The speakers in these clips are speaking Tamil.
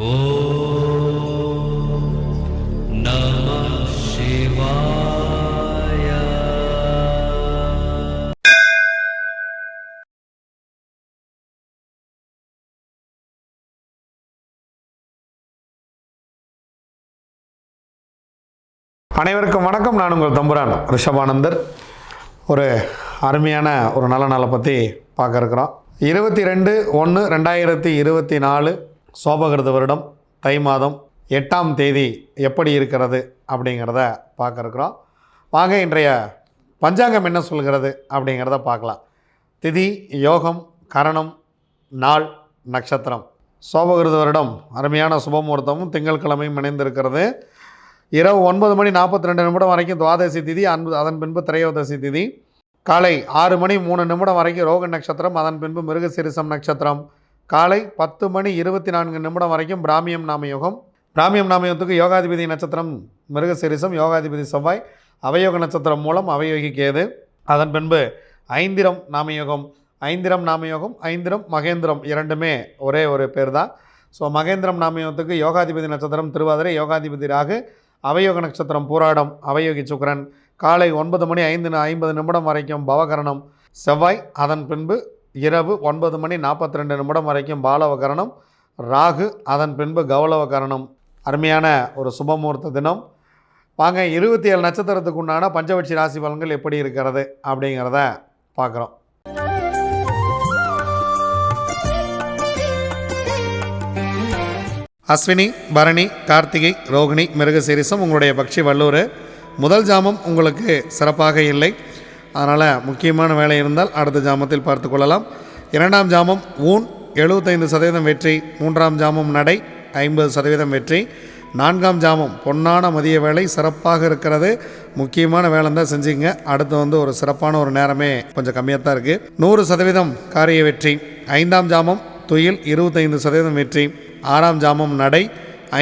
அனைவருக்கும் வணக்கம். நான் உங்கள் தம்புரான் ரிஷபானந்தர். ஒரு அருமையான ஒரு நல்ல நாளை பற்றி பார்க்க இருக்கிறோம். இருபத்தி ரெண்டு ஒன்று ரெண்டாயிரத்தி இருபத்தி நாலு சோபகிருத வருடம் தை மாதம் எட்டாம் தேதி எப்படி இருக்கிறது அப்படிங்கிறத பார்க்க இருக்கிறோம் வாங்க இன்றைய பஞ்சாங்கம் என்ன சொல்கிறது அப்படிங்கிறத பார்க்கலாம். திதி யோகம் கரணம் நாள் நட்சத்திரம். சோபகிருத வருடம் அருமையான சுபமுகூர்த்தமும் திங்கட்கிழமையும் இணைந்திருக்கிறது. இரவு ஒன்பது மணி நாற்பத்தி ரெண்டு நிமிடம் வரைக்கும் துவாதசி திதி அன்பு அதன் பின்பு திரையோதசி திதி. காலை ஆறு மணி மூணு நிமிடம் வரைக்கும் ரோக நட்சத்திரம் அதன் பின்பு மிருகசிரிசம் நட்சத்திரம். காலை பத்து மணி இருபத்தி நான்கு நிமிடம் வரைக்கும் பிராமியம் நாமயோகம். பிராமியம் நாமயோகத்துக்கு யோகாதிபதி நட்சத்திரம் மிருகசிரிசம் யோகாதிபதி செவ்வாய் அவயோக நட்சத்திரம் மூலம் அவயோகி கேது அதன் பின்பு ஐந்திரம் நாமயோகம் ஐந்திரம் நாமயோகம் ஐந்திரம் மகேந்திரம் இரண்டுமே ஒரே ஒரு பேர் தான் ஸோ மகேந்திரம் நாமயோகத்துக்கு யோகாதிபதி நட்சத்திரம் திருவாதிரை யோகாதிபதி ராகு அவயோக நட்சத்திரம் பூராடம் அவயோகி சுக்கரன். காலை ஒன்பது மணி ஐந்து ஐம்பது நிமிடம் வரைக்கும் பவகரணம் செவ்வாய். அதன் பின்பு இரவு ஒன்பது மணி நாற்பத்தி ரெண்டு நிமிடம் வரைக்கும் பாலவகரணம் ராகு அதன் பின்பு கௌளவகரணம் அருமையான ஒரு சுபமுகூர்த்த தினம். வாங்க இருபத்தி ஏழு நட்சத்திரத்துக்கு உண்டான பஞ்சவட்சி ராசி பலன்கள் எப்படி இருக்கிறது அப்படிங்கிறத பார்க்குறோம். அஸ்வினி பரணி கார்த்திகை ரோகிணி மிருகசீரிசம் உங்களுடைய பக்ஷி வல்லூர். முதல் ஜாமம் உங்களுக்கு சிறப்பாக இல்லை. அதனால் முக்கியமான வேலை இருந்தால் அடுத்த ஜாமத்தில் பார்த்து கொள்ளலாம். இரண்டாம் ஜாமம் ஊன் எழுபத்தைந்து சதவீதம் வெற்றி மூன்றாம் ஜாமம் நடை ஐம்பது சதவீதம் வெற்றி. நான்காம் ஜாமம் பொன்னான மதிய வேலை சிறப்பாக இருக்கிறது. முக்கியமான வேலை தான் செஞ்சுங்க அடுத்து வந்து ஒரு சிறப்பான ஒரு நேரமே கொஞ்சம் கம்மியாக தான் இருக்குது நூறு சதவீதம் காரிய வெற்றி. ஐந்தாம் ஜாமம் துயில் இருபத்தைந்து சதவீதம் வெற்றி. ஆறாம் ஜாமம் நடை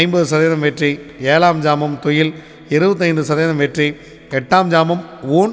ஐம்பது சதவீதம் வெற்றி. ஏழாம் ஜாமம் துயில் இருபத்தைந்து சதவீதம் வெற்றி. எட்டாம் ஜாமம் ஊன்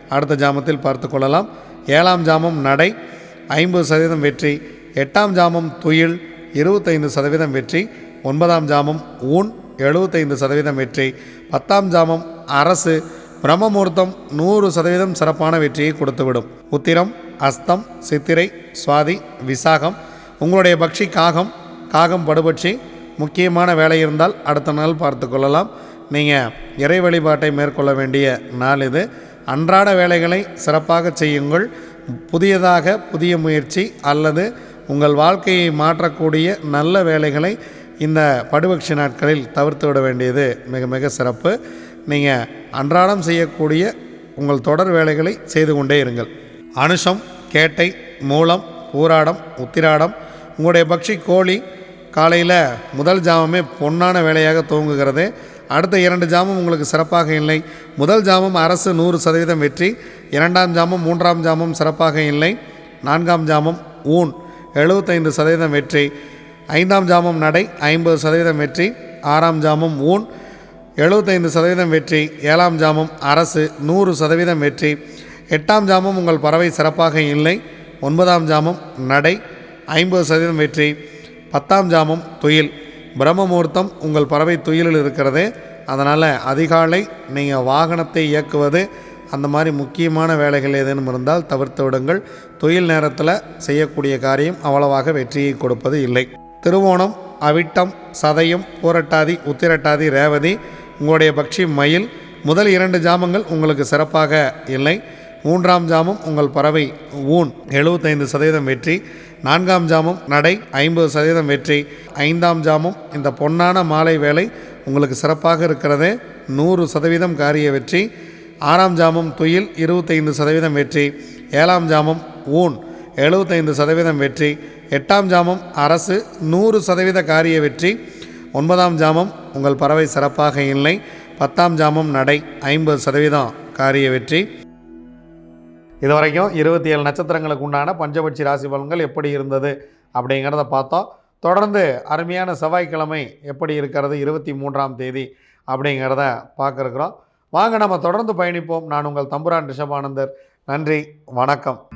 அடுத்த ஜாமத்தில் பார்த்து கொள்ளலாம். ஏழாம் ஜாமம் நடை ஐம்பது சதவீதம் வெற்றி எட்டாம் ஜாமம் துயில் இருபத்தைந்து சதவீதம் வெற்றி ஒன்பதாம் ஜாமம் ஊன் எழுபத்தைந்து சதவீதம் வெற்றி பத்தாம் ஜாமம் அரசு பிரம்மமுகூர்த்தம் நூறு சதவீதம் சிறப்பான வெற்றியை கொடுத்துவிடும். உத்திரம் அஸ்தம் சித்திரை சுவாதி விசாகம். உங்களுடைய பக்ஷி காகம் காகம் படுபட்சி முக்கியமான வேலை இருந்தால் அடுத்த நாள் பார்த்து கொள்ளலாம். நீங்கள் இறை வழிபாட்டை மேற்கொள்ள வேண்டிய நாள் இது. அன்றாட வேலைகளை சிறப்பாக செய்யுங்கள். புதியதாக புதிய முயற்சி அல்லது உங்கள் வாழ்க்கையை மாற்றக்கூடிய நல்ல வேலைகளை இந்த படுபக்ஷி நாட்களில் தவிர்த்து விட வேண்டியது மிக மிக சிறப்பு. நீங்கள் அன்றாடம் செய்யக்கூடிய உங்கள் தொடர் வேலைகளை செய்து கொண்டே இருங்கள். அனுஷம் கேட்டை மூலம் ஊராடம் உத்திராடம் உங்களுடைய பக்ஷி கோழி காலையில் முதல் ஜாமமே பொன்னான வேலையாக துவங்குகிறது அடுத்த இரண்டு ஜாமம் உங்களுக்கு சிறப்பாக இல்லை. முதல் ஜாமம் அரசு நூறு சதவீதம் வெற்றி. இரண்டாம் ஜாமம் மூன்றாம் ஜாமம் சிறப்பாக இல்லை. நான்காம் ஜாமம் ஊன் எழுபத்தைந்து சதவீதம் வெற்றி. ஐந்தாம் ஜாமம் நடை ஐம்பது சதவீதம் வெற்றி. ஆறாம் ஜாமம் ஊன் எழுபத்தைந்து சதவீதம் வெற்றி. ஏழாம் ஜாமம் அரசு நூறு சதவீதம் வெற்றி. எட்டாம் ஜாமம் உங்கள் பறவை சிறப்பாக இல்லை. ஒன்பதாம் ஜாமம் நடை ஐம்பது சதவீதம் வெற்றி. பத்தாம் ஜாமம் துயில். பிரம்ம முகூர்த்தம் உங்கள் பறவை துயிலில் இருக்கிறது. அதனால் அதிகாலை நீங்கள் வாகனத்தை இயக்குவது அந்த மாதிரி முக்கியமான வேலைகள் ஏதேனும் இருந்தால் தவிர்த்து விடுங்கள். தொழில் நேரத்தில் செய்யக்கூடிய காரியம் அவ்வளவாக வெற்றியை கொடுப்பது இல்லை. திருவோணம் அவிட்டம் சதயம் பூரட்டாதி உத்திரட்டாதி ரேவதி உங்களுடைய பக்ஷி மயில் முதல் இரண்டு ஜாமங்கள் உங்களுக்கு சிறப்பாக இல்லை. மூன்றாம் ஜாமம் உங்கள் பறவை ஊன் எழுபத்தைந்து சதவீதம் வெற்றி. நான்காம் ஜாமம் நடை ஐம்பது சதவீதம் வெற்றி. ஐந்தாம் ஜாமம் இந்த பொன்னான மாலை வேலை உங்களுக்கு சிறப்பாக இருக்கிறது நூறு சதவீதம் காரிய வெற்றி. ஆறாம் ஜாமம் துயில் இருபத்தைந்து சதவீதம் வெற்றி. ஏழாம் ஜாமம் ஊன் எழுபத்தைந்து சதவீதம் வெற்றி. எட்டாம் ஜாமம் அரசு நூறு சதவீத காரிய வெற்றி. ஒன்பதாம் ஜாமம் உங்கள் பறவை சிறப்பாக இல்லை. பத்தாம் ஜாமம் நடை ஐம்பது சதவீதம் காரிய வெற்றி. இதுவரைக்கும் இருபத்தி ஏழு நட்சத்திரங்களுக்கு உண்டான பஞ்சபட்சி ராசி பலன்கள் எப்படி இருந்தது அப்படிங்கிறத பார்த்தோம். தொடர்ந்து அருமையான செவ்வாய்க்கிழமை எப்படி இருக்கிறது? இருபத்தி மூன்றாம் தேதி அப்படிங்கிறத பார்க்குறோம். வாங்க நம்ம தொடர்ந்து பயணிப்போம். நான் உங்கள் தம்புரான் ரிஷபானந்தர். நன்றி வணக்கம்.